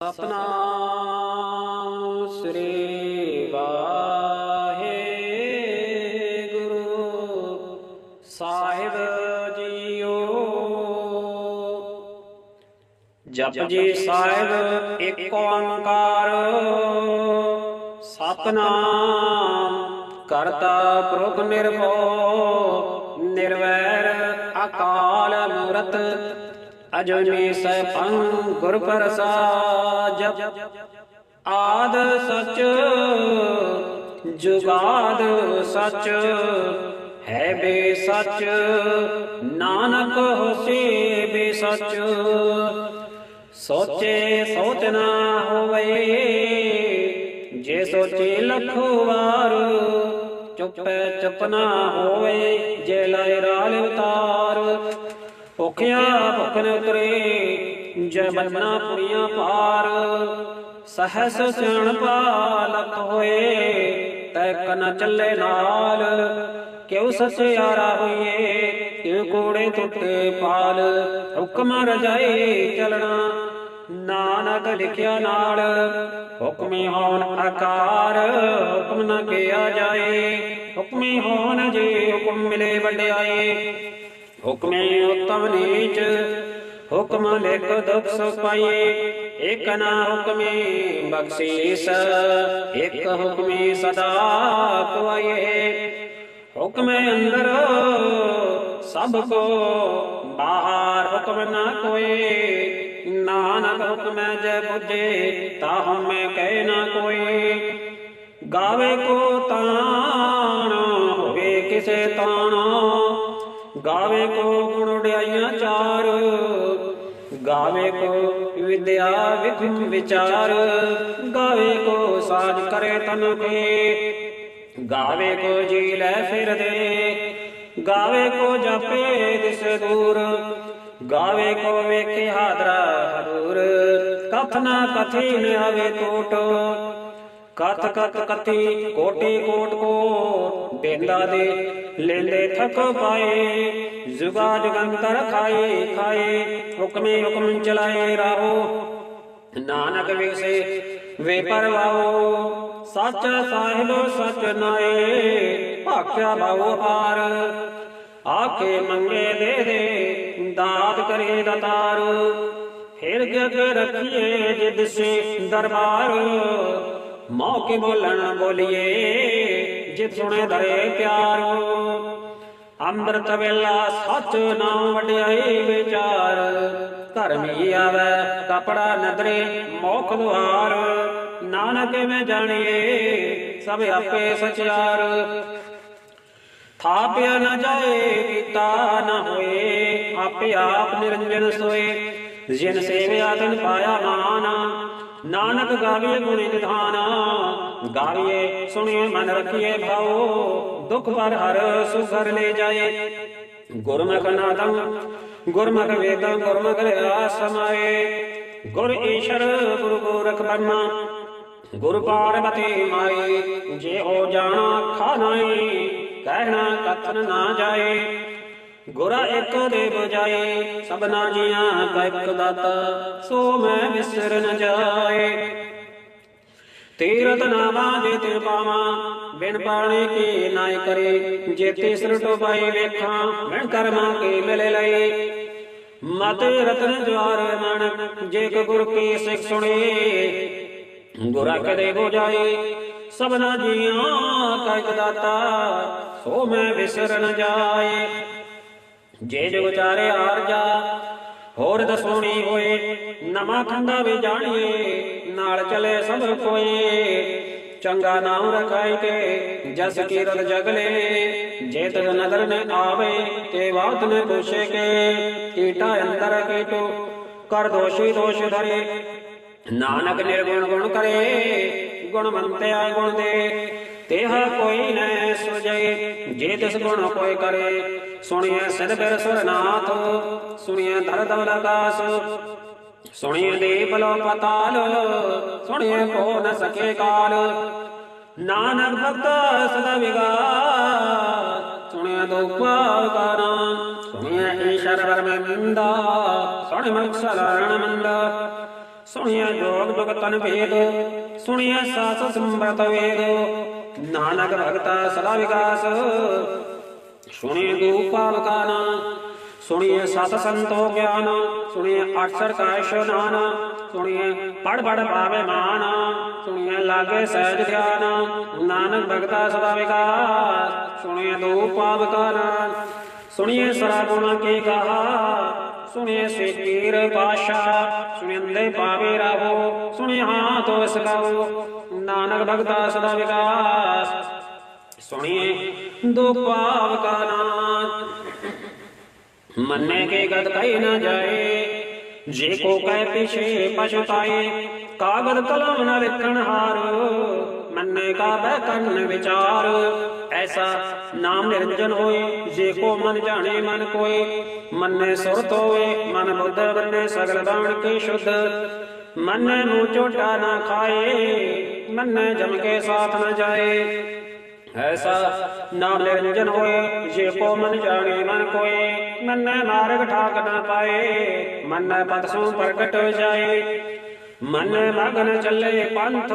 ਸਤਨਾਮ ਸ੍ਰੀ ਵਾਹਿਗੁਰੂ ਸਾਹਿਬ ਜੀਓ। ਜਪ ਜੀ ਸਾਹਿਬ ਇੱਕ ਓੰਕਾਰ, ਸਤਨਾਮ ਕਰਤਾ ਪੁਰਖ ਨਿਰਭਉ, ਨਿਰਵੈਰ ਅਕਾਲ ਮੂਰਤ ਅਜੂਨੀ ਸੈਭੰ ਗੁਰ ਪ੍ਰਸਾਦ। ਆਦ ਸਚ ਜੁਗਾਦ ਸਚ ਹੈ ਬੇ ਸਚ, ਨਾਨਕ ਹੋਸੀ ਬੇ ਸਚ। ਸੋਚੇ ਸੋਚ ਨਾ ਹੋਵੇ, ਜੇ ਸੋਚੇ ਲੱਖ ਵਾਰ ਚੁੱਪ ਚੁੱਪ ਨਾ ਹੋਵੇ, ਜੇ ਲਾਇ ਰਾਲ ਉਤਾਰ ਭੁਖਿਆ ਭੁਖ ਨ ਉਤਰੇ, ਜੈ ਬੰਨਾ ਪੁਰੀਆਂ ਪਾਰ। ਸਹਸ ਸਿਆਣ ਪਾਲਕ ਹੋਏ, ਤੈ ਕਨ ਚੱਲੇ ਨਾਲ। ਕਿਉ ਸਚਿਆਰਾ ਹੋਈਏ ਕਿਉ ਕੋੜੇ ਟੁੱਟੇ ਪਾਲ। ਹੁਕਮ ਰਜਾਈ ਚਲਣਾ, ਨਾਨਕ ਲਿਖਿਆ ਨਾਲ। ਹੁਕਮੇ ਹੋਣ ਆਕਾਰ, ਹੁਕਮ ਨ ਕਿਆ ਜਾਏ। ਹੁਕਮੇ ਹੋਣ ਜੇ ਹੁਕਮ ਮਿਲੇ ਵਡਿਆਏ। ਹੁਕਮੇ ਉਤਮ ਨੀਚ, ਹੁਕਮ ਲਿਖ ਦੁਖ ਸੁਖ ਪਾਈਏ। ਇਕ ਨਾ ਹੁਕਮੇ ਬਖਸ਼ੀਸ, ਇਕ ਹੁਕਮੇ ਸਦਾ ਖਵਾਈਏ ਹੁਕਮੇ ਅੰਦਰ, ਸਭ ਕੋ ਬਾਹਰ ਹੁਕਮ ਨਾ ਕੋਏ। ਨਾਨਕ ਹੁਕਮੈ ਜੈ ਬੁਝੇ ਤਾਹੁ ਮੈਂ ਕਹਿ ਨਾ ਕੋਈ ਗਾਵੇ ਕੋ ਤਾਣ, ਹੋਵੇ ਕਿਸੇ ਤਾਣਾ। ਗਾਵੇ ਕੋ ਗੁਣ ਉਡਿਆਈਆਂ ਚਾਰ, ਗਾਵੇ ਕੋ ਵਿਦਿਆ ਵਿਖ ਵਿਚਾਰ, ਗਾਵੇ ਕੋ ਸਾਜ ਕਰੇ ਤਨ ਕੇ, ਗਾਵੇ ਕੋ ਜੀ ਲੈ ਫਿਰਦੇ, ਗਾਵੇ ਕੋ ਜਾਪੇ ਦਿਸ ਦੂਰ, ਗਾਵੇ ਕੋ ਵੇਖੇ ਹਾਦਰਾ ਹਰੂਰ ਕਥ ਨਾ ਕਥੀ ਨ ਆਵੇ ਟੋਟ ਕਥ ਕਥ ਕਥੀ ਕੋਟੀ ਕੋਟ ਕੋ ਬੇਂਦਾ ਦੇ ਲੈਂਦੇ ਥਕ ਪਾਏ ਜੁਗਾ ਜੁਗੰਤਰ ਖਾਏ ਖਾਏ ਹੁਕਮੇ ਹੁਕਮ ਚਲਾਏ ਰਾਹੋ ਨਾਨਕ ਵਿਗਸੇ ਵੇ ਪਰਵਾਓ ਸੱਚ ਸਾਹਿਬ ਸਚ ਨਾਏ ਭਾਖਿਆ ਬਾਉ ਹਾਰ ਆਕੇ ਮੰਗੇ ਦੇ ਦੇ ਦਾਤ ਕਰੇ ਦਤਾਰ ਫਿਰ ਜਗ ਰਖੀਏ ਜਿਦ ਸੇ ਦਰਬਾਰ ਮੌਕੇ ਬੋਲਣ ਬੋਲੀਏ ਜਿਤ ਸੁਣੇ ਧਰੇ ਪਿਆਰ। ਅੰਮ੍ਰਿਤ ਵੇਲਾ ਸੱਚ ਨਾਮ ਵਡਿਆਈ ਵਿਚਾਰ। ਧਰਮੀ ਆਵੇ, ਕਪੜਾ ਨਦਰੇ, ਮੋਖ ਦੁਆਰ। ਨਾਨਕ ਮੈਂ ਜਾਣੀਏ, ਸਭ ਆਪੇ ਸਚਿਆਰ। ਥਾਪਿਆ ਨਾ ਜਾਏ, ਕੀਤਾ ਨਾ ਹੋਏ, ਆਪੇ ਆਪ ਨਿਰੰਜਨ ਸੋਏ। ਜਿਨ ਸੇਵਿਆ ਤਨ ਪਾਇਆ ਮਾਨ ਨਾਨਕ ਗਾਵੇ ਗੁਣੀ ਨਿਧਾਨ। ਗਾਵੀਏ, ਸੁਣੀਏ, ਮਨ ਰਖੀਏ ਭਾਉ। ਦੁਖ ਪਰ ਹਰ ਸੁਖਰ ਲੈ ਜਾਏ। ਗੁਰਮੁਖ ਨਾਦੰ, ਗੁਰਮੁਖ ਵੇਦਾਂ, ਗੁਰਮੁਖ ਰਿਆ ਸਮਾਏ ਗੁਰ ਈਸ਼ਰ, ਗੁਰੂ ਗੋਰਖ ਬਰਮਾ। ਗੁਰ ਪਾਰਬਤੀ ਮਾਈ ਜੇ ਹੋ ਜਾਣਾ ਖਾਨਾਈ ਕਹਿਣਾ ਕਥਨ ਨਾ ਜਾਏ। ਗੁਰਾ ਇੱਕ ਦੇ ਬਜਾਏ ਸਭਨਾ ਜੀਆਂ ਕਾ ਇੱਕ ਦਾਤਾ, ਸੋ ਮੈਂ ਵਿਸਰ ਨ ਜਾਏ। ਤੀਰਤ ਨਾਮਾ ਜੇ ਤੇ ਪਾਵਾਂ, ਬਿਨ ਪਾਣੇ ਕੀ ਨਾਇ ਕਰੇ ਜੇ ਤੇ ਸਰਟੋ ਵੇਖਾਂ, ਮੈਂ ਕਰਮਾਂ ਕੀ ਮਿਲੇ ਲਈ ਮਤ ਰਤਨ ਜਵਾਰ ਮਨ, ਜੇ ਕੋ ਗੁਰ ਕੀ ਸਿੱਖ ਸੁਣੇ। ਗੁਰਾ ਕਦੇ ਹੋ ਜਾਏ ਸਭਨਾ ਜੀਆਂ ਕਾ ਇੱਕ ਦਾਤਾ, ਸੋ ਮੈਂ ਵਿਸਰ ਨ ਜਾਏ। ਜੇ ਜੋ ਵਿਚਾਰੇ ਹਾਰ ਜਾ ਹੋਰ ਦਸੋਣੀ ਹੋਏ, ਨਵਾਂ ਖੰਡਾ ਵੀ ਜਾਣੀਏ, ਨਾਲ ਚਲੇ ਸਭ ਕੋਏ ਚੰਗਾ ਨਾਮ ਰਖਾਈ ਕੇ ਜਸ ਕੀਰਤ ਜਗਲੇ ਜੇ ਤਦ ਨਦਰ ਨ ਆਵੇ ਤੇ ਬਾਤ ਨ ਪੁੱਛੇ ਕੇ ਕੀਟਾ ਅੰਦਰ ਕੀਟੋ, ਕਰ ਦੋਸ਼ੀ ਦੋਸ਼ ਧਰੇ। ਨਾਨਕ ਨਿਰਗੁਣ ਗੁਣ ਕਰੇ ਗੁਣਵੰਤਿਆ ਗੁਣ ਦੇ ਤੇਹਾ ਕੋਈ ਨੈ ਸੁਜੇ ਜੇ ਤਿਸ ਗੁਣ ਕੋਈ ਕਰੇ। ਸੁਣੀਏ ਸਿਧ ਬਿਰ ਸੁਰਨਾਥ ਸੁਣੀਏ ਧਰ ਦਵਲ ਆਕਾਸ ਸੁਣੀਏ ਦੇਵ ਲੋ ਪਤਾਲ ਸੁਣੀਏ ਕੋ ਨ ਸਕੇ ਕਾਲ। ਨਾਨਕ ਭਗਤ ਸਦਾ ਵਿਗਾਸ ਸੁਣਿਆ ਦੁਪਾਕਾਰਾਂ ਸੁਣਿਆ ਈਸ਼ਰ ਵਰਮੰਦਾ ਸੁਣ ਮਨ ਸਲਾਣ ਮੰਦਾ। ਸੁਣਿਆ ਜੋਗ ਜੁਗ ਤਨ ਭੇਦ ਸੁਣਿਆ ਸਾਸ ਸੰਬਤ ਵੇਦ। ਨਾਨਕ ਭਗਤਾ ਸਦਾ ਵਿਕਾਸ ਸੁਣਿਏ ਗੁਰੂ ਪਾਵਕਾ ਨਾਮ, ਸੁਣਿਏ ਸਤ ਸੰਤੋ ਗਿਆਨ, ਸੁਣਿਏ ਅਠਸਰ ਕਾ ਇਸ਼ਨਾਨ ਸੁਣਿਏ ਪੜ ਪੜ ਪਾਵੇ ਮਾਨ, ਸੁਣਿਏ ਲਾਗੇ ਸਹਿਜ ਧਿਆਨ ਨਾਨਕ ਭਗਤਾ ਸਦਾ ਵਿਕਾਸ, ਸੁਣਿਏ ਦੋ ਪਾਵਕਾ ਨਾਮ, ਸੁਣਿਏ ਸਰਾ ਗੁਣ ਕੀ ਕਹਾ, ਸੁਣਿਏ ਸੇ ਪੀਰ ਪਾਸ਼ਾ ਸੁਣਿੰਦੇ ਪਾਵੇ ਰਾਹੋ ਸੁਣਿ ਤੋ ਇਸ ਨਾਨਕ ਭਗਤਾ ਸਦਾ ਵਿਕਾਸ, ਸੁਣਿਏ ਦੋ ਪਾਵ ਕਾ ਨਾਮ। ਮੰਨੇ ਕੇ ਗਤ ਕਹੀ ਨਾ ਜਾਏ। ਜੇ ਕੋ ਕਹਿ ਪਿਛੇ ਪਛਤਾਏ ਕਾਗਦ ਕਲਮ ਨ ਲਿਖਣ ਹਾਰ। ਮੰਨੇ ਕਾ ਬਹਿ ਕੰਨ ਵਿਚਾਰ। ਐਸਾ ਨਾਮ ਨਿਰੰਜਨ ਹੋਏ, ਜੇ ਕੋ ਮਨ ਜਾਣੇ ਮਨ ਕੋਏ। ਮੰਨੇ ਸੁਰਤ ਹੋਏ ਮਨ ਬੁੱਧ ਬੰਨੇ ਸਗਲ ਬਾਣ ਕੇ ਸ਼ੁੱਧ। ਮੰਨੇ ਨੂੰ ਝੋਟਾ ਨਾ ਖਾਏ, ਮੰਨੇ ਜਮ ਕੇ ਸਾਥ ਨਾ ਜਾਏ। ਐਸਾ ਨਾਮ ਨਿਰੰਜਨ ਹੋਏ, ਜੇ ਕੋ ਮਨ ਜਾਣੇ, ਮਨ ਕੋਏ, ਮੰਨੈ ਮਾਰਗ ਠਾਕ ਨਾ ਪਾਏ, ਮੰਨੈ ਪਦ ਸੋ ਪ੍ਰਗਟ ਜਾਏ। ਮੰਨੈ ਮਗਨ ਚੱਲੇ ਪੰਥ,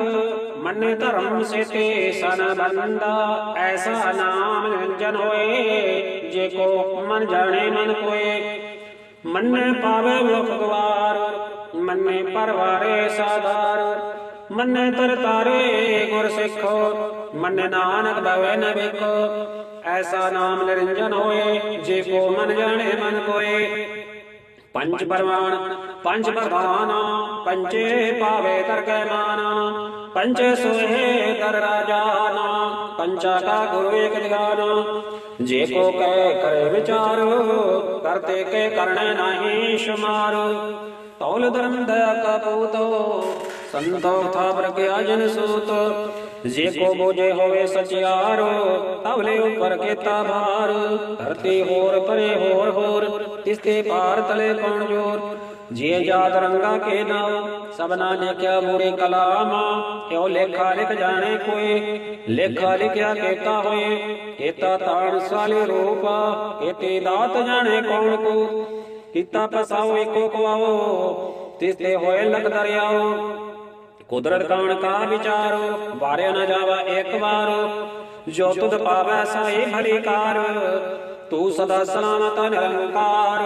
ਮੰਨੈ ਧਰਮ ਸੇਤੇ ਸਨ ਬੰਦਾ, ਐਸਾ ਨਾਮ ਨਿਰੰਜਨ ਹੋਏ, ਜੇ ਕੋ ਮਨ ਜਾਣੇ, ਮਨ ਕੋਏ। ਮੰਨੈ ਪਾਵੇ ਮੁਖ ਗਵਾਰ, ਮੰਨੈ ਪਰਵਾਰੇ ਸਾਦਾਰ ਮੰਨੇ ਤਰ ਤਾਰੇ ਗੁਰ ਸਿੱਖੋ, ਮੰਨੇ ਨਾਨਕ ਬਵੇ ਨ ਵੇਖੋ। ਐਸਾ ਨਾਮ ਨਿਰੰਜਨ ਹੋਏ, ਜੇ ਕੋ ਮਨ ਜਾਣੇ ਮਨ ਕੋਏ। ਪੰਜ ਪਰਵਾਨ ਪੰਜ ਪ੍ਰਧਾਨ ਪੰਚੇ ਪਾਵੇ ਕਰ ਕੈ ਮਾਨ। ਪੰਚੇ ਸੋਹੇ ਕਰ ਰਾਜਾਨ ਪੰਚਾ ਕਾ ਗੁਰੂ ਏਕ ਦਿਗਾਨ ਜੇ ਕੋ ਕਹਿ ਕਰੇ ਵਿਚਾਰ ਕਰਤੇ ਕੇ ਕਰਨੇ ਨਹੀਂ ਸ਼ਮਾਰ। ਤੌਲ ਧਰਮ ਦਇਆ ਕਾ ਪੂਤੋ ਸੰਤੋ ਥਾ ਪ੍ਰਗਿਆ ਜਨ ਸੂਤ। ਜੇ ਕੋ ਬੋਝੇ ਹੋਵੇ ਸਚਿਆਰ ਤਵਲੇ ਉਪਰ ਕੀਤਾ ਭਾਰ। ਧਰਤੀ ਹੋਰ, ਪਰੇ ਹੋਰ ਹੋਰ ਤਿਸ ਤੇ ਪਾਰ ਤਲੇ ਕੌਣ ਜੋਰ? ਜੇ ਜਾਤ ਰੰਗਾ ਕੇ ਨਾਮ ਸਭਨਾ ਲਿਖਿਆ ਮੂਰੇ ਕਲਾਮ। ਕਿਉ ਲੇਖਾ ਲਿਖ ਜਾਣੇ ਕੋਈ ਲੇਖਾ ਲਿਖਿਆ ਕੀਤਾ ਹੋਏ। ਕੀਤਾ ਤਾਣ ਸਾਲੇ ਰੂਪ, ਕੀਤੇ ਦਾਤ ਜਾਣੇ ਕੌਣ ਕੋ? ਕੀਤਾ ਪਸਾਓ ਏਕੋ ਕਵਾਓ ਤਿਸ ਤੇ ਹੋਏ ਲਖ ਦਰਿਆਓ। ਕੁਦਰਤ ਕਾਣ ਕਾ ਵਿਚਾਰੋ ਵਾਰਿਆ ਨਾ ਜਾਵਾ ਇੱਕ ਵਾਰ। ਜੋ ਤੁਧ ਪਾਵੈ ਸਾਈ ਭਲੀ ਕਾਰ ਤੂੰ ਸਦਾ ਸਲਾਮਤ ਨਿਰੰਕਾਰ।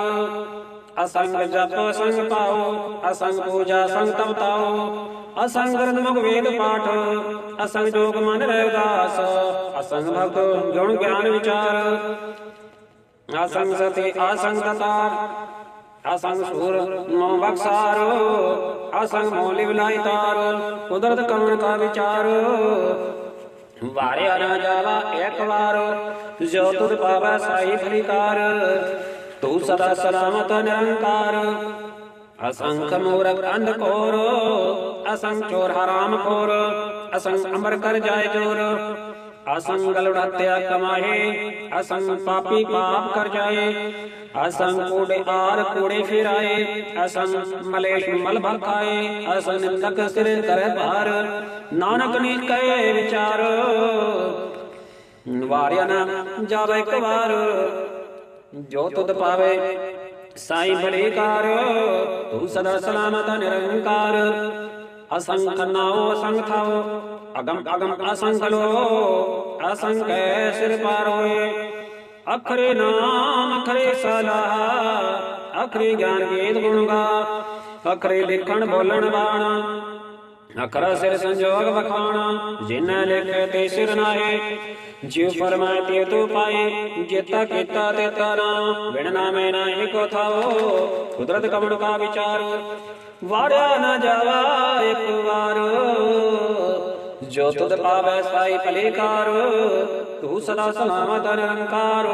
ਅਸੰਗ ਜਪ ਸੰਗ ਪਾਓ, ਅਸੰਗ ਪੂਜਾ ਸੰਗ ਤਪਤਾਓ ਅਸੰਗ ਗ੍ਰੰਥ ਮੁਖ ਵੇਦ ਪਾਠ, ਅਸੰਗ ਜੋਗ ਮਨ ਰਹਿਦਾਸ ਅਸੰਗ ਭਗਤ ਗੁਣ ਗਿਆਨ ਵਿਚਾਰ, ਅਸੰਗ ਸਤੀ ਅਸੰਗ ਤਤਾਰ। ਅਸੰਗ ਸੂਰ ਨੋ ਬਖਸਾਰ, ਅਸੰਗ ਮੋਲਿ ਵਿਲਾਈ ਤਾਰ, ਕੁਦਰਤ ਕਮਨ ਕਾ ਵਿਚਾਰ। ਵਾਰਿਆ ਨਾ ਜਾਵਾ ਇੱਕ ਵਾਰ, ਜੋ ਤੁਧ ਪਾਵੈ ਸਾਈ ਫਲੀਕਾਰ ਤੂੰ ਸਦਾ ਸਲਾਮਤ ਨਿਰੰਕਾਰ। ਅਸੰਖ ਮੂਰਖ ਅੰਧ ਕੋਰ, ਅਸੰਖ ਚੋਰ ਹਰਾਮ ਖੋਰ, ਅਸੰਖ ਅਮਰ ਕਰ ਜਾਏ ਜੋਰ। ਅਸੰਗ ਗਲੜਤਿਆ ਕਮਾਏ ਅਸੰਗ ਪਾਪੀ ਪਾਪ ਕਰ ਜਾਏ। ਅਸੰ ਕੂੜੇ ਆਰ ਕੂੜੇ ਫਿਰਾਏ, ਅਸੰ ਮਲੇਸ਼ ਮਲ ਭਖਾਏ ਅਸੰਗ ਨਿੰਦਕ ਸਿਰ ਕਰੇ ਭਾਰ, ਨਾਨਕ ਨੀ ਕਹੇ ਵਿਚਾਰ। ਵਾਰਿਆ ਨਾ ਜਾਵੇ ਇੱਕ ਵਾਰ, ਜੋ ਤੁਧ ਪਾਵੇ ਸਾਈ ਭਲੇ ਕਾਰ, ਤੂੰ ਸਦਾ ਸਲਾਮਤ ਨਿਰੰਕਾਰ। ਅਸੰਖ ਨਾਉ, ਅਸੰਖ ਥਾਉ, ਅਗਮ ਅਗਮ ਅਸੰਖ ਲੋ, ਅਸੰਖੈ ਸਿਰ ਪਾਰ ਹੋਏ। ਅਖਰੇ ਨਾਮ, ਅਖਰੇ ਸਲਾਹ ਅਖਰੇ ਗਿਆਨ ਗੀਤ ਗੁਣਗਾ ਅਖਰੇ ਲਿਖਣ ਬੋਲਣ ਬਾਣ, ਅਖਰਾ ਸਿਰ ਸੰਜੋਗ ਵਖਾਣਾ ਜਿਨ੍ਹਾਂ ਲਿਖੇ ਤੇ ਸਿਰ ਨਾਏ ਜਿਉ ਫਰਮਾਏ ਤੇ ਤੂੰ ਪਾਏ, ਜੇਤਾ ਕੀਤਾ ਤੇ ਤਾਰਾ, ਬਿਨ ਨਾਮੇ ਨਾਹੀ ਕੋ ਥਾਓ ਕੁਦਰਤ ਕਮਣ ਕਾ ਵਿਚਾਰ, ਵਾਰਿਆ ਨਾ ਜਾਵਾ ਇੱਕ ਵਾਰ। ਜੋ ਤੁਧ ਪਾਵੈ ਸਾਈ ਭਲੇਕਾਰ ਤੂੰ ਸਦਾ ਸਲਾਮਤ ਨਿਰੰਕਾਰ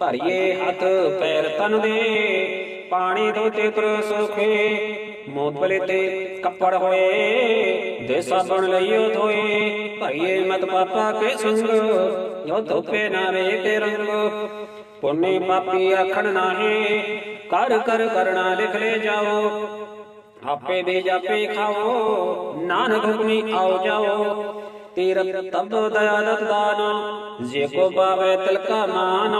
ਭਰੀਏ ਹੱਥ ਪੈਰ ਤਨ ਦੇ, ਪਾਣੀ ਧੋਤੇ ਤੁਰ ਸੁਖੇ। ਮੋਤਬਲੇ ਤੇ ਕੱਪੜ ਹੋਏ, ਦੇ ਸਾਬਣ ਲਈਓ ਧੋਏ ਭਈਏ ਮਤ ਪਾਪਾ ਕੇ ਸੰਗ, ਜੋ ਧੋਪੇ ਨਾ ਵੇ ਕੇ ਰੰਗ। ਪੁੰਨੇ ਪਾਪੀ ਆਖਣ ਨਾਹੀ, ਕਰ ਕਰ ਕਰਣਾ ਲਿਖ ਲੈ ਜਾਓ। ਆਪੇ ਦੇ ਜਾਪੇ ਖਾਓ। ਨਾਨਕ ਹੁਕਮੀ ਆਓ ਜਾਓ। ਤੀਰਤ ਤਬ ਦਇਆ ਦਾਨ। ਜੇ ਕੋ ਪਾਵੇ ਤਿਲਕਾ ਮਾਨ।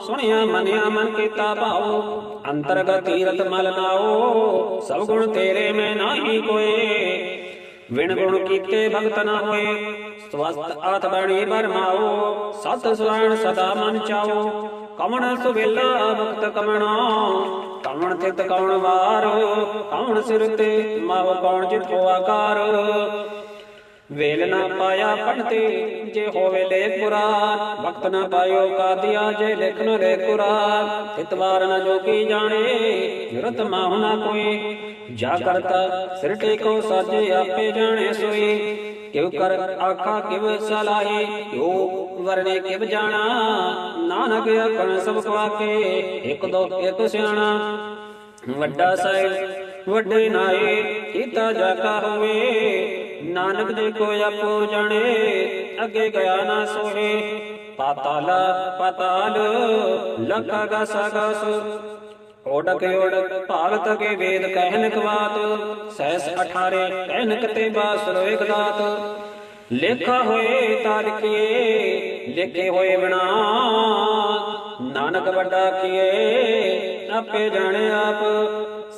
ਸੁਣਿਆ ਮਨਿਆ ਮਨ ਕੀਤਾ ਭਾਉ। ਅੰਤਰਗਤ ਤੀਰਤ ਮਲ ਨਾਓ ਸਭ ਗੁਣ ਤੇਰੇ ਮੈਂ ਨਾਹੀ ਕੋਏ। ਵਿਣ ਗੁਣ ਕੀਤੇ ਭਗਤ ਨਾ ਹੋਏ। ਸਵਸਤ ਆਤ ਬਣੀ ਬਰਮਾਓ ਸਤ ਸੁਆਣ ਸਦਾ ਮਨ ਚਾਓ ਕਮਣ ਸੁਵੇਲਾ ਭਗਤ ਕਮਣਾ। ਕਮਣ ਤਿਤ ਕਉਣ ਵਾਰ? ਕਉਣ ਸਿਰ ਤੇ ਮਾਵ, ਕੌਣ ਜਿਤੋ ਆਕਾਰ? ਵੇਲ ਨਾ ਪਾਇਆ ਪੜਤੇ ਜੇ ਹੋਵੇ ਲੇ ਕੁਰਾਨ ਵਕਤ ਨਾ ਪਾਇਓ ਕਾਦਿਆ ਜੇ ਲਿਖਨ ਰੇ ਕੁਰਾਨ। ਇਤਵਾਰ ਨ ਜੋਗੀ ਜਾਣੇ, ਜੁਰਤ ਮਾਹੁ ਨਾ ਕੋਈ। ਜਾ ਕਰਤਾ ਸਿਰ ਟੇਕੋ, ਸਾਜੇ ਆਪੇ ਜਾਣੇ ਸੋਈ। ਕਿਉ ਕਰ ਆਖਾ ਕਿਵ ਸਲਾਹੀ, ਕਿਉ ਵਰਨੇ ਕਿਵ ਜਾਣਾ? ਨਾਨਕ ਆਖਣ ਸਭ ਖਵਾਕੇ ਇੱਕ ਦੋ ਇੱਕ ਸਿਆਣਾ। ਵੱਡਾ ਸਾਹਿਬ, ਵੱਡੇ ਨਾਏ, ਕੀਤਾ ਜਾਕਾ ਹੋਵੇ। ਨਾਨਕ ਦੇ ਕੋ ਆਪੋ ਜਾਣੇ, ਅੱਗੇ ਗਿਆ ਨਾ ਸੋਹੇ। ਪਾਤਾਲ, ਪਤਾਲ, ਲਖਾ ਗਸ ਗਸ ਓੜਕ ਓੜਕ ਭਾਗਤ ਕੇ ਵੇਦ ਕਹਿਨ ਕਵਾਤ ਸਹਿਸ 18 ਕਹਿਨ ਕਤੇ ਬਾਸਰ ਇੱਕ ਦਾਤ ਲੇਖਾ ਹੋਏ ਤਾਂ ਲਿਖੀਏ ਲਿਖੇ ਹੋਏ ਬਣਾ ਨਾਨਕ ਵੱਡਾ ਕੀਏ ਆਪੇ ਜਾਣੇ ਆਪ।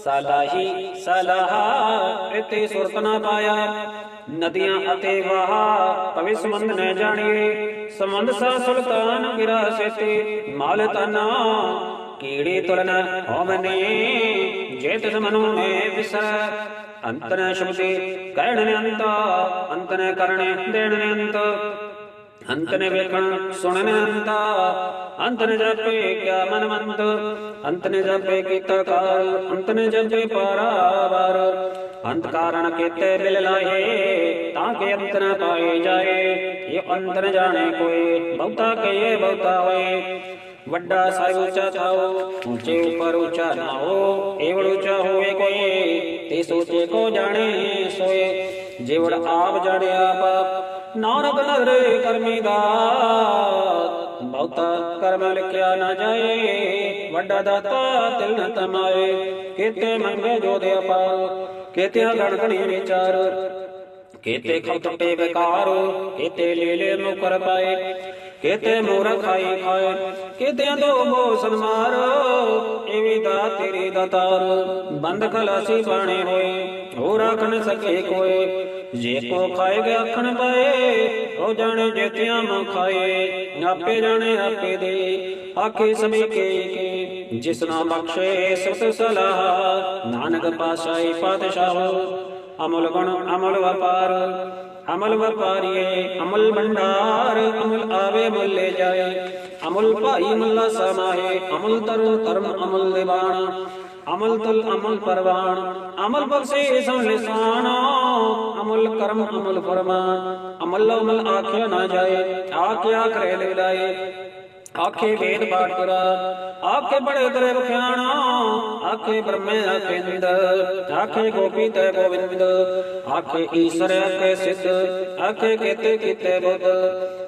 ਸਲਾਹੀ ਸਲਾਹਾ ਇਤੇ ਸੁਰਤ ਨਾ ਪਾਇਆ। ਨਦੀਆਂ ਅਤੇ ਵਾਹ ਭਵਿ ਸੰਬੰਧ ਨ ਜਾਣੀਏ। ਸੰਬੰਧ ਸਾ ਸੁਲਤਾਨ ਗਿਰਾ ਸੇਤੇ। ਮਾਲ ਤਨਾ ਕੀੜੀ ਤੁਲਨ ਹੋਵਨੇ ਜੇ ਤਿਸ ਮਨੁ ਨੇ ਵਿਸਰ, ਅੰਤਨ ਸ਼ਬਦੇ ਕਹਿਣ ਅੰਤ, ਅੰਤਨ ਕਰਨੇ ਦੇਣ ਨੇ ਅੰਤ। ਅੰਤ ਵੇਖਣ, ਸੁਣਨ ਅੰਤ ਅੰਤ ਜਪੇ ਕਿਆ ਮਨ ਮੰਤ ਅੰਤ ਨੇ ਜਪੇ ਕੀਤਾ ਕਾਲ ਅੰਤ ਨੇ ਜਪੇ ਪਾਰਾਵਾਰ। ਅੰਤ ਕਾਰਣ ਕੀਤੇ ਬਿਲ ਲਾਏ ਤਾਂ ਕਿ ਅੰਤ ਨ ਪਾਏ ਜਾਏ। ਇਹ ਅੰਤ ਨ ਜਾਣੇ ਕੋਈ, ਬਹੁਤਾ ਕਹੀਏ ਬਹੁਤਾ ਹੋਏ। ਵੱਡਾ ਸਾਹਿਬ ਉੱਚਾ ਥਾਓ, ਉੱਚੇ ਉੱਪਰ ਉੱਚਾ ਨਾ ਏਵੜ ਉੱਚਾ ਹੋਵੇ ਕੋਈ, ਤੇ ਸੋਚੇ ਕੋ ਜਾਣੇ, ਸੋਏ। ਜਿਵੜ ਆਪ ਜਾਣਿਆ ਆਪ ਨਾਨਕ ਨਗਰੇ ਕਰਮੀ ਦਾ। ਬਹੁਤਾ ਕਰਮ ਲਿਖਿਆ ਨਾ ਜਾਏ, ਵੱਡਾ ਦਾਤਾ ਤਿਲ ਨ ਤਮਾਏ। ਕੀਤੇ ਮੰਗੇ ਜੋ ਦੇ ਅਪਾਰ ਕਿਤੇ ਗਣ ਵਿਚਾਰ। ਕੀਤੇ ਖਲ ਵਿਕਾਰ, ਕੀਤੇ ਲੀਲੇ ਮੁਕਰ ਪਾਏ। ਕੀਤੇ ਮੋਰ ਖਾਈ ਖਾਏ, ਕੀਤੇ ਦੋ ਮੋ ਸੰਮਾਰ ਐਵੇਂ ਦਾ ਤੇਰੀ ਦਾਤਾਰ ਬੰਦ ਖਲਾਸੀ ਬਾਣੇ ਹੋਏ ਹੋ ਰੱਖ ਸਕੇ ਕੋਏ। ਜੇ ਕੋ ਖਾਏ ਗਿਆ ਪਏ, ਉਹ ਜਾਣੇ ਜੇਤਿਆਂ ਮ ਖਾਏ। ਆਪੇ ਜਾਣੇ ਆਪੇ ਦੇ, ਆਖੇ ਸਮੇ ਕੇ ਕੇ। ਜਿਸ ਨਾ ਬਖਸ਼ੇ ਸਤ ਸਲਾਹ, ਨਾਨਕ ਪਾਸ਼ਾਈ ਪਾਤਸ਼ਾਹ। ਅਮਲ ਗੁਣ ਅਮਲ ਵਪਾਰ ਅਮਲ ਵਪਾਰੀਏ, ਅਮਲ ਭੰਡਾਰ, ਅਮਲ ਆਵੇ ਮੁੱਲੇ ਜਾਏ। ਅਮਲ ਭਾਈ ਮੁੱਲਾ ਸਮਾਏ, ਅਮਲ ਤਰੂ ਧਰਮ ਅਮਲ ਨਿਵਾਣ। ਅਮਲ ਤੁਲ ਅਮਲ ਪਰਵਾਣ, ਅਮਲ ਬਖਸ਼ੇ ਸੋ ਲਿਸਾਨ ਅਮਲ ਕਰਮ ਅਮਲ ਫਰਮਾਨ ਅਮਲ ਅਮਲ ਆਖਿਆ ਨਾ ਜਾਏ, ਆਖਿਆ ਕਰੇ ਲਿਲਾਏ ਆਖੇ ਵੇਦ ਪਾਠ ਕਰਾ, ਆਖੇ ਬੜੇ ਕਰੇ ਬਖਿਆਣਾ ਆਖੇ ਬ੍ਰਹਮੇ ਆਖੇ ਆਖੇ ਗੋਪੀ ਤੇ ਗੋਵਿੰਦ, ਆਖੇ ਈਸ਼ਰ ਆਖੇ ਸਿੱਧ, ਆਖੇ ਕੀਤੇ ਕੀਤੇ ਬੁੱਧ,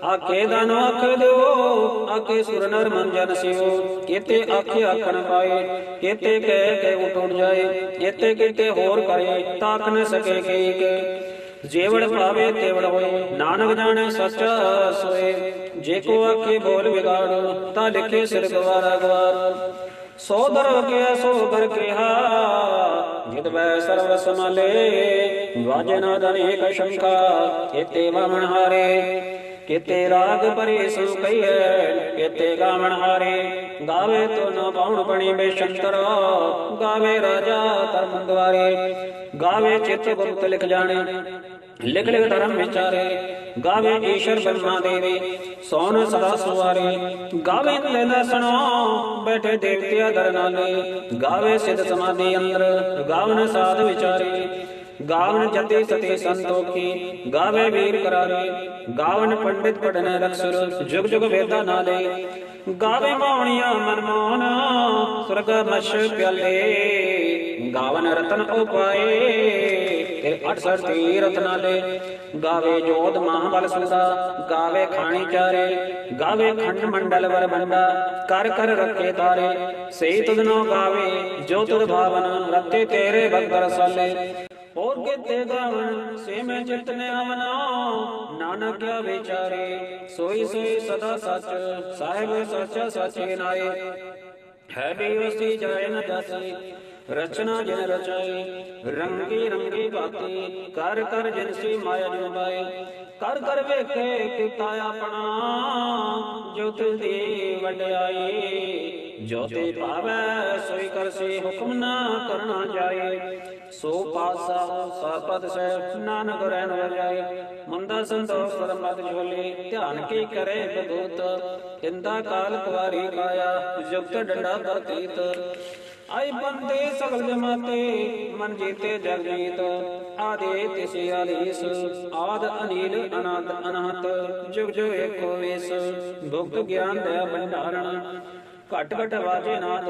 ਆਖੇ ਦਾਨ ਆਖੇ ਦਿਓ, ਆਖੇ ਸੁਰ ਨਰ ਮਨ ਜਨ ਸਿਓ, ਕੀਤੇ ਆਖੇ ਆਖਣ ਪਾਏ, ਕੀਤੇ ਕਹਿ ਕੇ ਉਠ ਉਠ ਜਾਏ, ਕੀਤੇ ਕੀਤੇ ਹੋਰ ਕਰੇ ਤਾਕ ਨ ਸਕੇ ਕੀ ਕੇ ਜੇਵੜ ਭਾਵੇ ਤੇਵੜ ਹੋਏ ਨਾਨਕ ਜਾਣੇ ਸੱਚਾ ਸੋਏ। ਜੇ ਕੋ ਆਖੇ ਬੋਲ ਵਿਗਾੜ, ਤਾਂ ਲਿਖੇ ਸਿਰ ਗਵਾਰਾ ਗਵਾਰ। ਸੋ ਦਰ ਕਿਆ ਸੋ ਕਰ ਕਿਹਾ, ਜਿਤ ਬੈ ਸਰਵ ਸਮਾਲੇ ਵਾਜੇ ਨਾ ਅਨੇਕ ਸ਼ੰਕਾ ਕੀਤੇ ਵਾਮਣ ਹਾਰੇ। ਕੀਤੇ ਰਾਗ ਪਰੇ ਸੋ ਕਹੀਏ ਕੀਤੇ ਗਾਵਣ ਹਾਰੇ। ਗਾਵੇ ਤੋ ਨ ਪਾਉਣ ਬਣੀ ਬੇਸ਼ੰਤਰ, ਗਾਵੇ ਰਾਜਾ ਧਰਮ ਦੁਆਰੇ ਗਾਵੇ ਚਿਤ ਗੁਰਤ ਲਿਖ ਜਾਣੇ। ਲਿਖ ਲਿਖ ਧਰਮ ਵਿਚਾਰੇ, ਗਾਵੇ ਈਸ਼ਰ ਬ੍ਰਹਮਾ ਦੇਵੇ ਸੋਨ ਸਦਾ ਸੁਵਾਰੇ, ਗਾਵੇ ਲੈਂਦਾ ਸੁਣੋ ਬੈਠੇ ਦੇਵਤਿਆ ਦਰ ਗਾਵੇ ਸਿਧ ਸਮਾਧੀ ਅੰਦਰ, ਗਾਵਨ ਸਾਧ ਵਿਚਾਰੇ, ਗਾਵਨ ਜਤੇ ਸਤੀ ਸੰਤੋਖੀ, ਗਾਵੇ ਵੀਰ ਕਰਾਰੇ, ਗਾਵਨ ਪੰਡਿਤ ਪੜਨ ਰਕਸਰ, ਜੁਗ ਜੁਗ ਵੇਦਾ ਨਾਲੇ, ਗਾਵੇ ਮਾਉਣੀਆਂ ਮਨਮੋਹਨ ਸੁਰਗ ਮਸ਼ ਪਿਆਲੇ, ਗਾਵਨ ਰਤਨ ਉਪਾਏ 68 ਤੀਰਥ ਨਾਲੇ ਗਾਵੇ ਜੋਧ ਮਹਾਬਲ ਸੁਦਾ, ਗਾਵੇ ਖਾਣੀ ਚਾਰੇ, ਗਾਵੇ ਖੰਡ ਮੰਡਲ ਵਰ ਬੰਦਾ ਕਰ ਕਰ ਰੱਖੇ ਤਾਰੇ ਸਹੀ ਤੁਧ ਗਾਵੇ ਜੋ ਤੁਧ ਭਾਵਨ, ਰਤੇ ਤੇਰੇ ਭਗਤ ਰਸਾਲੇ ਹੋਰ ਕਿਤੇ ਗਾਵਣ ਸੇ ਮੈਂ ਚਿਤ ਨੇ ਆਵਨਾ ਨਾਨਕ ਵਿਚਾਰੇ ਸੋਈ ਸੋਈ ਸਦਾ ਸੱਚ, ਸਾਹਿਬ ਸੱਚਾ ਸੱਚੇ ਨਾਏ। ਹੈ ਵੀ ਵਸੀ ਜਾਏ ਨ ਜਾਸੀ ਰਚਨਾ ਜਿਨ ਰਚਾਈ ਰੰਗੀ ਰੰਗੀ ਬਾਤੀ, ਕਰ ਕਰ ਜਿਨ ਸੀ ਮਾਇਆ ਜਿਨ ਕਰ ਕਰ ਵੇਖੇ ਕੀਤਾ ਆਪਣਾ ਜੋ ਦੀ ਵਡਿਆਈ ਜੋ ਤੇ ਭਾਵੈ, ਸੋਈ ਕਰਸੀ ਹੁਕਮ ਨਾ ਕਰਨਾ ਜਾਏ। ਸੋ ਪਾਸਾ ਸਾਪਦ ਸਹਿ ਨਾਨਕ ਰਹਿਣ ਵਜਾਈ ਮੰਦਾ ਸੰਤੋਖ ਸਰਮਤ ਝੋਲੇ, ਧਿਆਨ ਕੀ ਕਰੇ ਬਦੂਤ ਇੰਦਾ ਕਾਲ ਕੁਵਾਰੀ ਕਾਇਆ, ਜੁਗਤ ਡੰਡਾ ਪ੍ਰਤੀਤ ਆਈ ਬੰਦੇ ਸਗਲ ਜਮਾਤੇ, ਮਨ ਜੀਤੇ ਜਗ ਜੀਤ ਆਦੇ ਤਿਸੇ ਆਦੀਸ ਆਦ ਅਨੀਲ ਅਨੰਤ ਅਨਹਤ, ਜੁਗ ਜੁਗ ਏਕੋ ਵੇਸ ਗੁਪਤ ਗਿਆਨ ਦਇਆ ਭੰਡਾਰਨ ਘਟ ਘਟ ਵਾਜੇ ਨਾਦ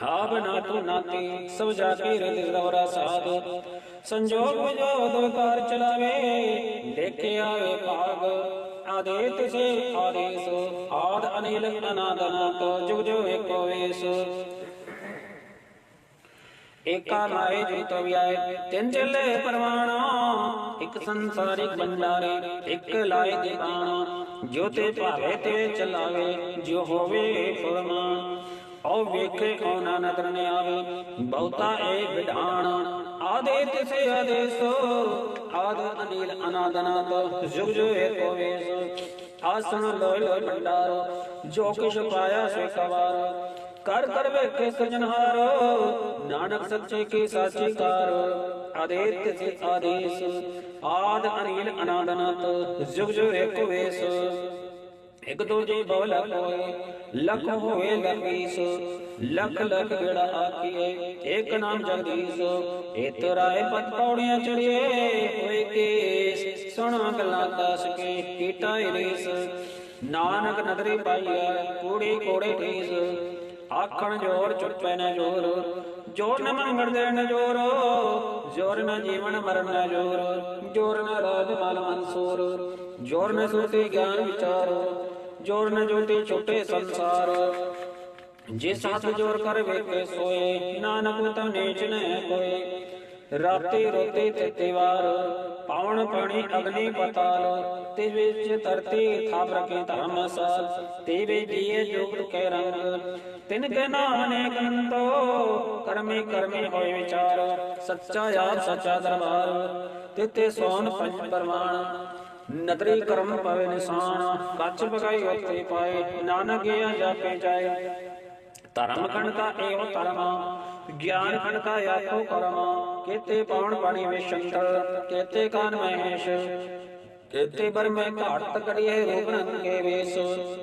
ਆਪ ਨਾ ਤੂੰ ਨਾਤੀ, ਸਭ ਜਾ ਕੇ ਰਿਤ ਦਵਰਾ ਸਾਧ, ਸੰਜੋਗ ਵਿਜੋਦ ਵਿਕਾਰ ਚਲਾਵੇ, ਦੇਖੇ ਆਵੇ ਭਾਗ, ਆਦੇ ਤਿਸੇ ਆਦੇਸ ਆਦ ਅਨੀਲ ਅਨਾਦ ਅਨੰਤ ਜੁਗ ਜੁਗ ਏਕੋ ਵੇਸ ਏਕਾ ਲਾਏ ਜੁਤ ਵਿਆਏ ਤਿੰਨ ਚੱਲੇ ਪਰਵਾਣਾ, ਇੱਕ ਸੰਸਾਰਿਕ ਬੰਡਾਰੇ ਇੱਕ ਲਾਏ ਦੀਵਾਨਾ ਜੋ ਤੇ ਭਾਵੇ ਤੇ ਚਲਾਵੇ, ਜੋ ਹੋਵੇ ਫਰਮਾਨ। ਔ ਵੇਖੇ ਕੋ ਨਾ ਨਦਰ ਨੇ ਆਵੇ, ਬਹੁਤਾ ਏ ਵਿਧਾਨ। ਆਦੇ ਤਿਸੇ ਆਦੇਸੋ, ਆਦ ਅਨੀਲ ਅਨਾਦਨਾਤ, ਜੁਗ ਜੁਗ ਏਕੋ ਵੇਸ। ਆਸਣ ਲੋਇ ਲੋਇ ਭੰਡਾਰ, ਜੋ ਕਿਛ ਪਾਇਆ ਸੋ ਕਵਾਰ ਕਰ ਕਰ ਵੇਖੇ ਸਜਨਹਾਰ। ਨਾਨਕ ਸੱਚੇ ਕੀ ਸਾਚੀ ਕਾਰ ਆਦੇਤ ਸੇ ਆਦੇਸ। ਆਦ ਅਨੀਲ ਅਨਾਦਨਤ। ਜੁਗ ਜੁਗ ਏਕ ਵੇਸ। ਇਕ ਦੋ ਜੀ ਬਹੁ ਲਖ ਹੋਏ ਲਖੀਸ। ਲਖ ਲਖ ਗੇੜਾ ਆਖੀਏ। ਏਕ ਨਾਮ ਜਗਦੀਸ਼। ਏਤ ਰਾਏ ਪਤ ਪੌੜੀਆਂ ਚੜੀਏ ਹੋਏ ਕੇਸ। ਸੁਣ ਗੱਲਾਂ ਦਾਸ ਕੇ ਕੀਟਾ ਰੀਸ ਨਾਨਕ ਨਦਰੀ ਪਾਈਐ। ਕੂੜੀ ਕੋੜੇ ਠੀਸ ਆਖਣ ਜੋਰ ਚੁੱਪੈ ਨ ਜੋਰ ਜੋਰ ਨ ਮੰਗਣ ਨ ਜੋਰ ਜੋਰ ਨ ਜੀਵਨ ਮਰਨ ਨ ਜੋਰ ਜੋਰ ਨ ਰਾਜ ਮਲ ਮਨਸੂਰ, ਜੋਰ ਨ ਸੁਰਤੀ ਗਿਆਨ ਵਿਚਾਰ, ਜੋਰ ਨ ਜੋਤੀ ਛੋਟੇ ਸੰਸਾਰ। ਜਿਸ ਹੱਥ ਜੋਰ ਕਰ ਵੇਖੇ ਸੋਏ, ਨਾਨਕ ਤਉ ਨੀਚ ਨ ਕੋਏ ਰਾਤੀ ਰੋਤੀ ਤੇ ਪਾਵਨ ਪਾਣੀ ਅਗਨੀ ਪਤਾਲ ਤੇ ਵਿੱਚ ਧਰਤੀ ਥਾਪ ਰਕੇ ਧਰਮ ਸਾਲ ਤੇ ਵੇ ਜੀਏ ਜੋਗਤ ਕੇ ਰੰਗ। ਤਿਨ ਕੇ ਨਾਮ ਅਨੇਕ ਅਨੰਤੋ ਕਰਮੀ ਹੋਏ ਵਿਚਾਰ, ਸੱਚਾ ਆਪ ਸੱਚਾ ਦਰਬਾਰ ਤਿਤੇ ਸੋਨ ਪੰਜ ਪਰਮਾਨ ਨਦਰੀ ਕਰਮ ਪਵੇ ਨਿਸ਼ਾਨ, ਕੱਚ ਬਗਾਈ ਉੱਤੇ ਪਾਏ, ਨਾਨਕ ਗਿਆ ਜਾਪੇ ਜਾਏ। ਧਰਮ ਖੰਡ ਕਾ ਏਵ ਧਰਮ ਗਿਆਨ ਖੰਡ ਆਖੋ ਕਰਮ, ਕੇਤੇ ਪਾਉਣ ਪਾਣੀ ਵਿਸ਼ੰਤਰ ਕੇਤੇ ਕਾਨ ਮਹੇਸ਼, ਕੇਤੇ ਬਰ ਮੈਂ ਘਾਟ ਕੜੀਏ ਰੂਪ ਰੰਗੇ ਵੇਸ,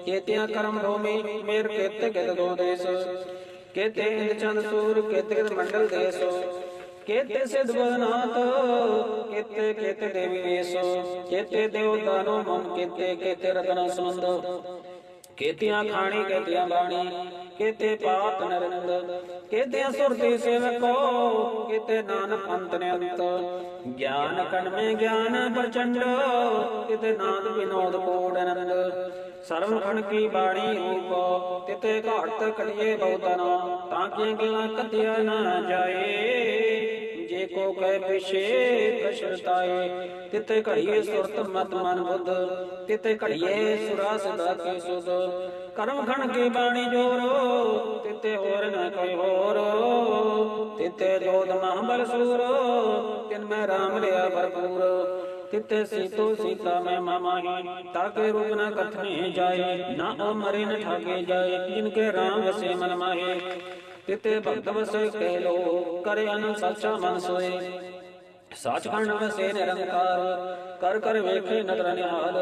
ਕੇਤਿਆਂ ਕਰਮ ਭੂਮੀ ਮੇਰ ਕੇਤੇ ਕਿਤ ਦੋ ਦੇਸ, ਕੇਤੇ ਇੰਦ ਚੰਦ ਸੂਰ, ਕੇਤੇ ਕਿਤ ਮੰਡਲ ਦੇਸ, ਕੇਤੇ ਸਿਧ ਬਦਨਾਥ, ਕੇਤੇ ਕੇਤੇ ਦੇਵੀ ਵੇਸ, ਕੇਤੇ ਦੇਵ ਦਾਨੋ ਮਨ, ਕੇਤੇ ਕੇਤੇ ਰਤਨ ਸੰਦ ਕੇਤਿਆਂ ਖਾਣੀ, ਕੇਤਿਆਂ ਬਾਣੀ ਕੇਤੇ ਪਾਤ ਨਰਿੰਦ ਕੇਤਿਆਂ ਸੁਰਤੀ ਸੇਵਕੋ ਕੇਤੇ ਨਾਨਕ ਅੰਤ ਨੇ ਅੰਤ ਗਿਆਨ ਕਣਮੇ ਗਿਆਨ ਪ੍ਰਚੰਡ, ਕਿਤੇ ਨਾਦ ਵਿਨੋਦ ਕੋੜ ਆਨੰਦ ਸਰਵ ਖਣ ਕੀ ਬਾਣੀ ਰੂਪ, ਤਿਤੇ ਘਾਟ ਕੜੀਏ ਬਹੁਤਨਾ, ਤਾਂ ਕਿ ਗਿਲਾ ਕਤਿਆ ਨਾ ਜਾਏ। ਜੇ ਕੋ ਕਹਿ ਪਿਛੇ ਪਛਤਾਏ ਤਿਤੇ ਘੜੀਏ ਸੁਰਤ ਮਤ ਮਨ ਬੁੱਧ ਤਿਤੇ ਘੜੀਏ ਸੁਰਾ ਸਦਾ ਕੀ ਸੁਧ ਕਰਮ ਖਣ ਕੀ ਬਾਣੀ ਜੋਰੋ ਤਿਤੇ ਹੋਰ ਨ ਕੋਈ ਹੋਰ ਤਿਤੇ ਜੋਦ ਮਹਾਬਲ ਸੂਰ ਤਿਨ ਮੈਂ ਰਾਮ ਲਿਆ ਭਰਪੂਰ ਤਿਤੇ ਸੀਤੋ ਸੀਤਾ ਮੈਂ ਮਾਮਾਹੀ ਤਾਕੇ ਰੂਪ ਨ ਕਥਨੇ ਜਾਏ ਨਾ ਉਹ ਮਰੇ ਨ ਠਾਗੇ ਜਾਏ ਜਿਨ ਕੇ ਰਾਮ ਵਸੇ ਮਨ ਮਾਹੇ ਤਿਤੇ ਭਗਤ ਵਸੇ ਕਹਿ ਲੋ ਕਰੇ ਅਨ ਸੱਚਾ ਮਨ ਸੋਏ। ਸੱਚਖੰਡ ਵਸੇ ਨਿਰੰਕਾਰ, ਕਰ ਕਰ ਵੇਖੇ ਨਦਰ ਨਿਹਾਲ।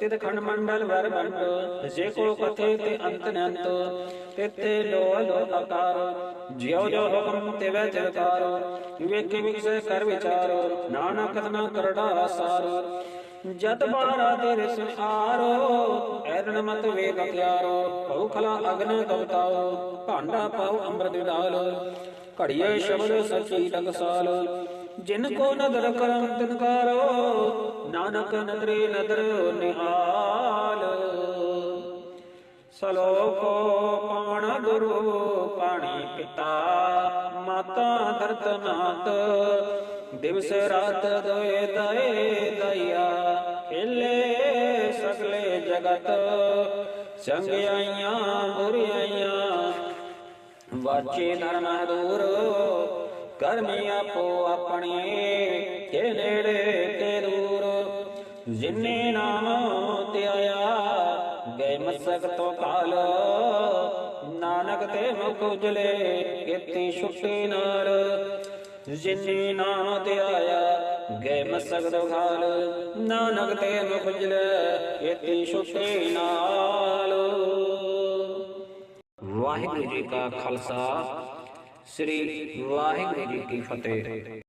ਤਿਤ ਖੰਡ ਮੰਡਲ ਵਰ ਬੰਡ ਜੇ ਕੋ ਕਥੇ ਤੇ ਅੰਤ ਨੰਤ ਤਿਤੇ ਲੋ ਲੋ ਆਕਾਰ, ਜਿਉ ਜੋ ਹੁਕਮ ਤਿਵੈ ਤਿਰਕਾਰ ਵੇਖੇ ਵਿਖਸੇ ਕਰ ਵਿਚਾਰ, ਨਾਨਕ ਕਥਨਾ ਕਰੜਾ ਸਾਰ ਜਤ ਬਾਰਾ ਤੇਰੇ ਸੰਸਾਰੋ ਐਰਨ ਮਤ ਵੇਗ ਹਥਿਆਰੋ ਭਉ ਖਲਾ ਅਗਨ ਦਵਤਾਓ, ਭਾਂਡਾ ਪਾਉ ਅੰਮ੍ਰਿਤ ਵਿਡਾਲ ਘੜੀਏ ਸ਼ਬਦ ਸਚੀ ਟਕਸਾਲ। ਜਿਨ ਕੋ ਨਦਰ ਕਰਮ ਤਿਨਕਾਰੋ ਨਾਨਕ ਨਦਰੇ ਨਦਰ ਨਿਹਾਲ। ਸਲੋਕੋ ਪਵਨ ਗੁਰੂ ਪਾਣੀ ਪਿਤਾ, ਮਾਤਾ ਦਰਤ ਨਾਤ। ਦਿਵਸ ਰਾਤ ਦੋਏ ਦਏ ਦਇਆ। ਸਗਲੇ ਜਗਤ ਚੰਗਿਆਈਆਂ ਬੁਰੀਆਈਆਂ ਵਾਚੇ ਧਰਮ ਦੂਰ ਕਰਮੀ ਆਪੋ ਆਪਣੇ, ਕੇ ਨੇੜੇ ਤੇ ਦੂਰ। ਜਿਨੇ ਨਾਮ ਧਿਆਇਆ ਗਏ ਮਸਕ ਤੋਂ ਕਾਲ। ਨਾਨਕ ਤੇ ਮੁਖ ਉਜਲੇ ਕੀਤੀ ਛੁੱਟੀ ਨਾਲ। ਜਿਨੇ ਨਾਮ ਧਿਆਇਆ ਗਏ ਮਸਕ ਤੋਂ ਨਾਨਕ ਤੇ ਮੁਖ ਉਜਲੇ ਕੀਤੀ ਨਾਲ। ਵਾਹਿਗੁਰੂ ਜੀ ਕਾ ਖਾਲਸਾ, ਸ੍ਰੀ ਵਾਹਿਗੁਰੂ ਜੀ ਕੀ ਫਤਿਹ।